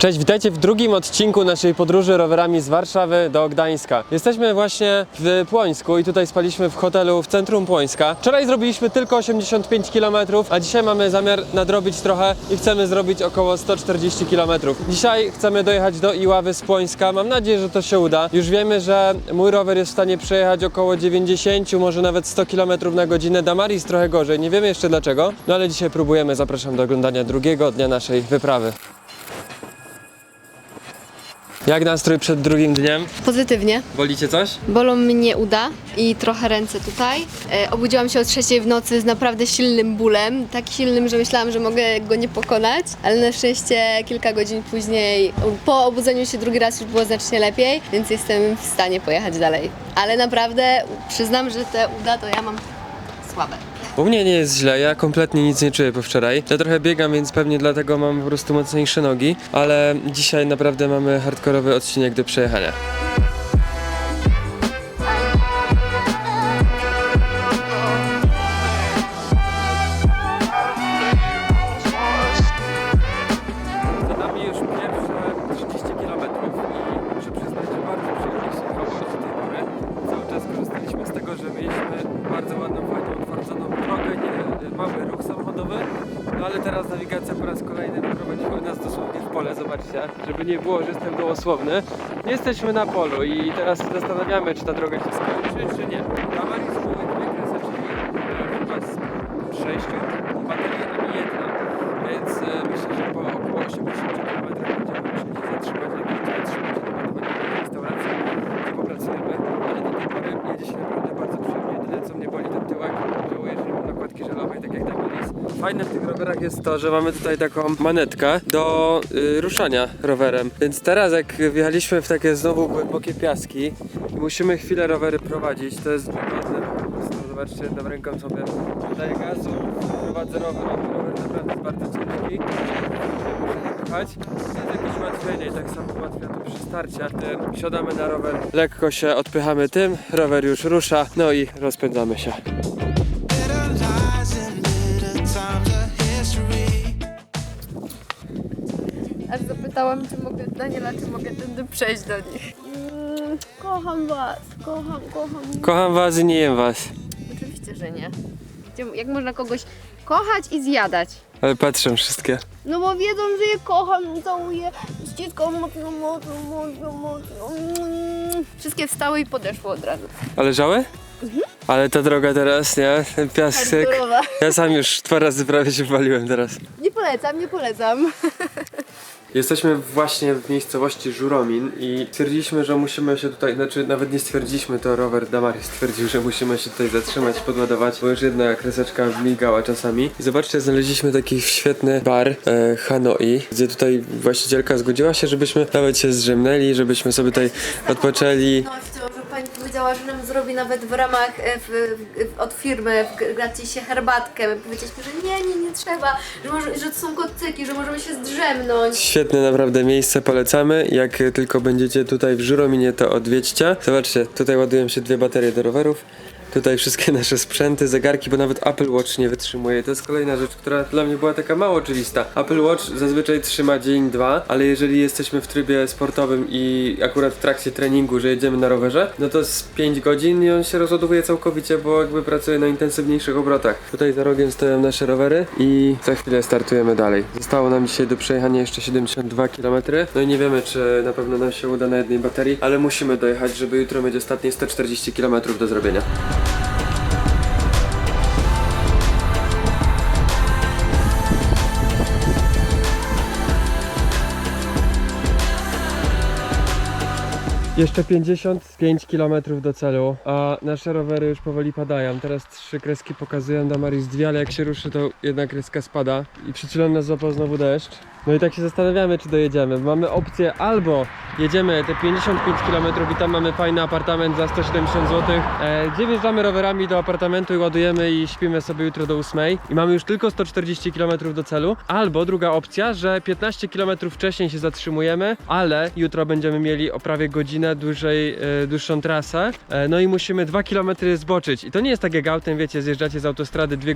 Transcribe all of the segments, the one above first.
Cześć, witajcie w drugim odcinku naszej podróży rowerami z Warszawy do Gdańska. Jesteśmy właśnie w Płońsku i tutaj spaliśmy w hotelu w centrum Płońska. Wczoraj zrobiliśmy tylko 85 km, a dzisiaj mamy zamiar nadrobić trochę i chcemy zrobić około 140 km. Dzisiaj chcemy dojechać do Iławy z Płońska. Mam nadzieję, że to się uda. Już wiemy, że mój rower jest w stanie przejechać około 90, może nawet 100 km na godzinę. Damaris trochę gorzej, nie wiemy jeszcze dlaczego. No ale dzisiaj próbujemy. Zapraszam do oglądania drugiego dnia naszej wyprawy. Jak nastrój przed drugim dniem? Pozytywnie. Wolicie coś? Bolą mnie uda i trochę ręce tutaj. E, obudziłam się o trzeciej w nocy z naprawdę silnym bólem. Tak silnym, że myślałam, że mogę go nie pokonać, ale na szczęście kilka godzin później, po obudzeniu się drugi raz już było znacznie lepiej, więc jestem w stanie pojechać dalej. Ale naprawdę przyznam, że te uda to ja mam słabe. U mnie nie jest źle, ja kompletnie nic nie czuję po wczoraj. Ja trochę biegam, więc pewnie dlatego mam po prostu mocniejsze nogi, ale dzisiaj naprawdę mamy hardkorowy odcinek do przejechania. W pole, zobaczcie, żeby nie było, że jestem gołosłowny. Jesteśmy na polu i teraz zastanawiamy, czy ta droga się skończy, czy nie Marii były dwie kreseczki, e, chyba z sześciu baterii, ani jedna. Więc e, myślę, że po około 80 km będziemy musieli się zatrzymać na kilka wytrzymać na ładowanie w restauracji, gdzie popracujemy. Ale do tej pory jedzie się naprawdę bardzo przyjemnie. Jedyne co mnie boli to tyłek, żałuję, że nie mam nakładki żelowej, tak jak Damilis. Fajne w tych rowerach jest to, że mamy tutaj taką manetkę do y, ruszania rowerem. Więc teraz jak wjechaliśmy w takie znowu głębokie piaski i musimy chwilę rowery prowadzić, to jest wygodne. Zobaczcie, jedną ręką sobie daję gazu, prowadzę rower, rower naprawdę jest bardzo ciężki. Pchać. Jest jakieś ułatwienie i tak samo ułatwia to przy starcie. Gdy siadamy na rower, lekko się odpychamy tym, rower już rusza, no i rozpędzamy się. Zapytałam, czy mogę, Daniela, czy mogę tędy przejść do nich. kocham was, kocham, kocham. Kocham was i nie jem was. Oczywiście, że nie. Gdzie- Jak można kogoś kochać i zjadać? Ale patrzę wszystkie. No bo wiedzą, że je kocham i całuję. Ściskam mocno, mocno, mocno, mocno. Mm. Wszystkie wstały i podeszły od razu. A leżały? Ale ta droga teraz, nie? Ten piasek. Ja sam już dwa razy prawie się waliłem teraz. Nie polecam, nie polecam. Jesteśmy właśnie w miejscowości Żuromin i stwierdziliśmy, że musimy się tutaj, znaczy nawet nie stwierdziliśmy, to rower Damaris stwierdził, że musimy się tutaj zatrzymać, podładować, bo już jedna kreseczka migała czasami. I zobaczcie, znaleźliśmy taki świetny bar e, Hanoi, gdzie tutaj właścicielka zgodziła się, żebyśmy nawet się zrzemnęli, żebyśmy sobie tutaj odpoczęli. Powiedziała, że nam zrobi nawet w ramach e, w, w, od firmy w gratisie herbatkę. My powiedzieliśmy, że nie, nie, nie trzeba, że, może, że to są kocyki, że możemy się zdrzemnąć. Świetne naprawdę miejsce, polecamy. Jak tylko będziecie tutaj w Żurominie, to odwiedźcie. Zobaczcie, tutaj ładują się dwie baterie do rowerów. Tutaj wszystkie nasze sprzęty, zegarki, bo nawet Apple Watch nie wytrzymuje. To jest kolejna rzecz, która dla mnie była taka mało oczywista. Apple Watch zazwyczaj trzyma dzień, dwa, ale jeżeli jesteśmy w trybie sportowym i akurat w trakcie treningu, że jedziemy na rowerze, no to z 5 godzin i on się rozładowuje całkowicie, bo jakby pracuje na intensywniejszych obrotach. Tutaj za rogiem stoją nasze rowery i za chwilę startujemy dalej. Zostało nam dzisiaj do przejechania jeszcze 72 km. No i nie wiemy, czy na pewno nam się uda na jednej baterii, ale musimy dojechać, żeby jutro mieć ostatnie 140 km do zrobienia. Jeszcze 55 km do celu, a nasze rowery już powoli padają. Teraz trzy kreski pokazują Damaris dwie, ale jak się ruszy, to jedna kreska spada. I chwilą nas złapał znowu deszcz. No i tak się zastanawiamy, czy dojedziemy. Mamy opcję albo jedziemy te 55 km i tam mamy fajny apartament za 170 zł, e, gdzie wjeżdżamy rowerami do apartamentu i ładujemy i śpimy sobie jutro do 8 i mamy już tylko 140 km do celu. Albo druga opcja, że 15 km wcześniej się zatrzymujemy, ale jutro będziemy mieli o prawie godzinę dłużej, e, dłuższą trasę, e, no i musimy 2 km zboczyć. I to nie jest tak jak autem, wiecie, zjeżdżacie z autostrady 2,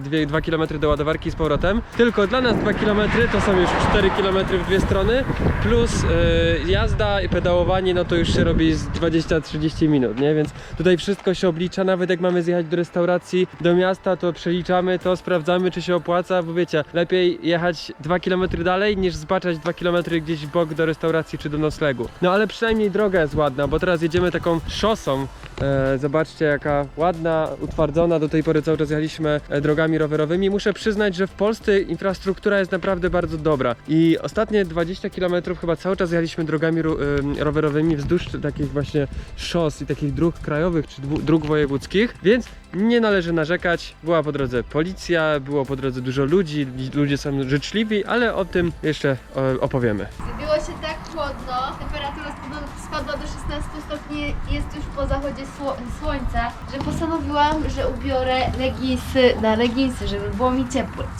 2, 2 km do ładowarki z powrotem, tylko dla nas 2 km to są już 4 km w dwie strony, plus e, jazda i pedałowanie, no to już się robi z 20-30 minut, nie? Więc tutaj wszystko się oblicza, nawet jak mamy zjechać do restauracji, do miasta, to przeliczamy to, sprawdzamy, czy się opłaca, bo wiecie, lepiej jechać 2 km dalej, niż zbaczać 2 km gdzieś w bok do restauracji czy do noclegu. No ale przynajmniej droga jest ładna, bo teraz jedziemy taką szosą, E, zobaczcie jaka ładna, utwardzona, do tej pory cały czas jechaliśmy e, drogami rowerowymi. Muszę przyznać, że w Polsce infrastruktura jest naprawdę bardzo dobra i ostatnie 20 km chyba cały czas jechaliśmy drogami rowerowymi wzdłuż takich właśnie szos i takich dróg krajowych czy dróg wojewódzkich, więc nie należy narzekać. Była po drodze policja, było po drodze dużo ludzi, ludzie są życzliwi, ale o tym jeszcze e, opowiemy. Zrobiło się tak chłodno, 15 stopni jest już po zachodzie sło słońca, że postanowiłam, że ubiorę leginsy na leginsy, żeby było mi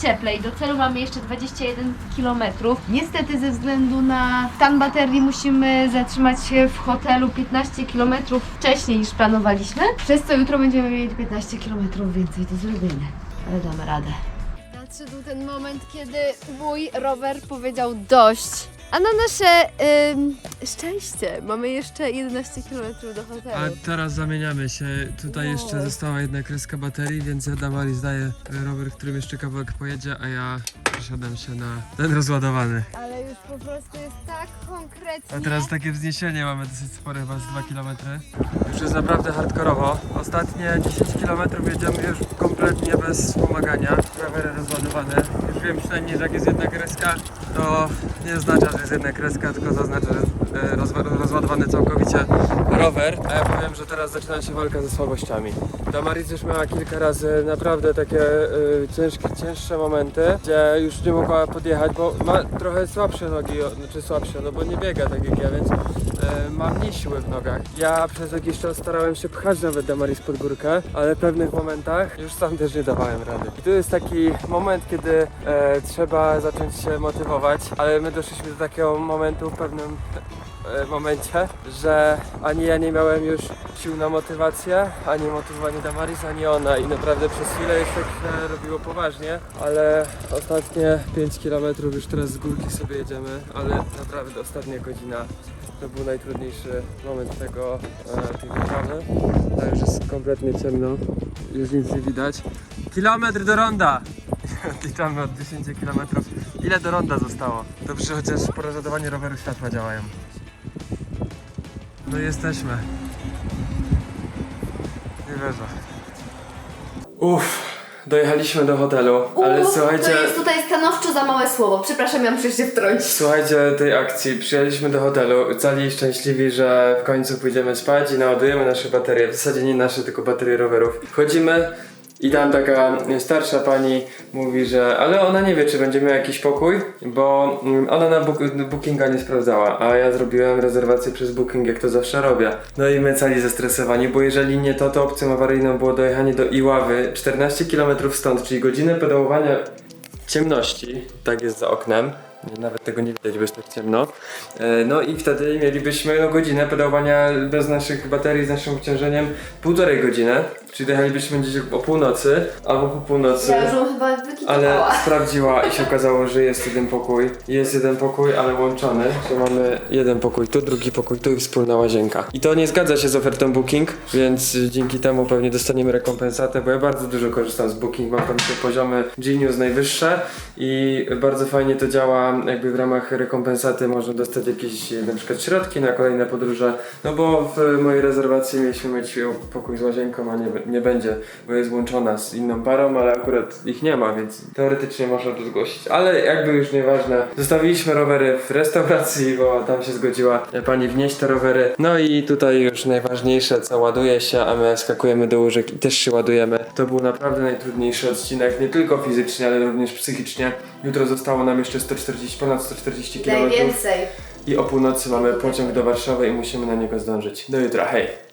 cieplej. Do celu mamy jeszcze 21 km. Niestety ze względu na stan baterii musimy zatrzymać się w hotelu 15 km wcześniej niż planowaliśmy, przez co jutro będziemy mieli 15 km więcej do zrobienia, ale damy radę. Nadszedł ten moment, kiedy mój rower powiedział dość a na nasze ym, szczęście mamy jeszcze 11 km do hotelu. A teraz zamieniamy się. Tutaj Wow. jeszcze została jedna kreska baterii, więc ja Damari zdaję rower, którym jeszcze kawałek pojedzie, a ja przesiadam się na ten rozładowany. Ale już po prostu jest tak konkretnie. A teraz takie wzniesienie mamy dosyć spore, chyba z 2 km. Już jest naprawdę hardkorowo. Ostatnie 10 km jedziemy już kompletnie bez wspomagania. Rowery rozładowane. Już wiem przynajmniej, że jak jest jedna kreska, to nie oznacza, że jest jedna kreska, tylko to oznacza, że e, rozładowany całkowicie rower. A ja powiem, że teraz zaczyna się walka ze słabościami. Damaris już miała kilka razy naprawdę takie e, ciężkie, cięższe momenty, gdzie już nie mogła podjechać, bo ma trochę słabsze nogi, znaczy słabsze, no bo nie biega tak jak ja, więc e, ma mniej siły w nogach. Ja przez jakiś czas starałem się pchać nawet Damaris pod górkę, ale w pewnych momentach już sam też nie dawałem rady. I tu jest taki moment, kiedy e, trzeba zacząć się motywować, ale my doszliśmy do takiego momentu w pewnym momencie, że ani ja nie miałem już sił na motywację, ani motywowanie Damaris, ani ona i naprawdę przez chwilę jeszcze się robiło poważnie, ale ostatnie 5 km już teraz z górki sobie jedziemy, ale naprawdę ostatnia godzina to był najtrudniejszy moment tego, e, tej wyprawy. A już jest kompletnie ciemno, już nic nie widać. Kilometr do ronda! Odliczamy od 10 km. Ile do ronda zostało? Dobrze, chociaż po rozładowaniu roweru światła działają. No jesteśmy. Nie wierzę. Uff, dojechaliśmy do hotelu, ale Uff, słuchajcie... To jest tutaj stanowczo za małe słowo. Przepraszam, ja muszę się wtrącić. Słuchajcie tej akcji, przyjechaliśmy do hotelu, cali szczęśliwi, że w końcu pójdziemy spać i naładujemy nasze baterie, w zasadzie nie nasze, tylko baterie rowerów. Wchodzimy i tam taka starsza pani mówi, że ale ona nie wie, czy będzie miała jakiś pokój, bo mm, ona na book bookinga nie sprawdzała, a ja zrobiłem rezerwację przez booking, jak to zawsze robię. No i my cali zestresowani, bo jeżeli nie to, to opcją awaryjną było dojechanie do Iławy, 14 km stąd, czyli godzinę pedałowania ciemności, tak jest za oknem. Nawet tego nie widać, bo jest tak ciemno. E, No i wtedy mielibyśmy no, godzinę pedałowania bez naszych baterii, z naszym obciążeniem półtorej godziny. Czyli dojechalibyśmy gdzieś o północy albo po północy. Ja już ją chyba Ale wykitowała. sprawdziła i się okazało, że jest jeden pokój. Jest jeden pokój, ale łączony, że mamy jeden pokój tu, drugi pokój tu i wspólna łazienka. I to nie zgadza się z ofertą Booking, więc dzięki temu pewnie dostaniemy rekompensatę, bo ja bardzo dużo korzystam z Booking, mam tam te poziomy Genius najwyższe i bardzo fajnie to działa, jakby w ramach rekompensaty można dostać jakieś na przykład środki na kolejne podróże, no bo w mojej rezerwacji mieliśmy mieć pokój z łazienką, a nie, nie będzie, bo jest łączona z inną parą, ale akurat ich nie ma, więc teoretycznie można to zgłosić. Ale jakby już nieważne, zostawiliśmy rowery w restauracji, bo tam się zgodziła pani wnieść te rowery. No i tutaj już najważniejsze, co ładuje się, a my skakujemy do łóżek i też się ładujemy. To był naprawdę najtrudniejszy odcinek, nie tylko fizycznie, ale również psychicznie. Jutro zostało nam jeszcze 140, ponad 140 km Najwięcej. i o północy mamy pociąg do Warszawy i musimy na niego zdążyć. Do jutra, hej!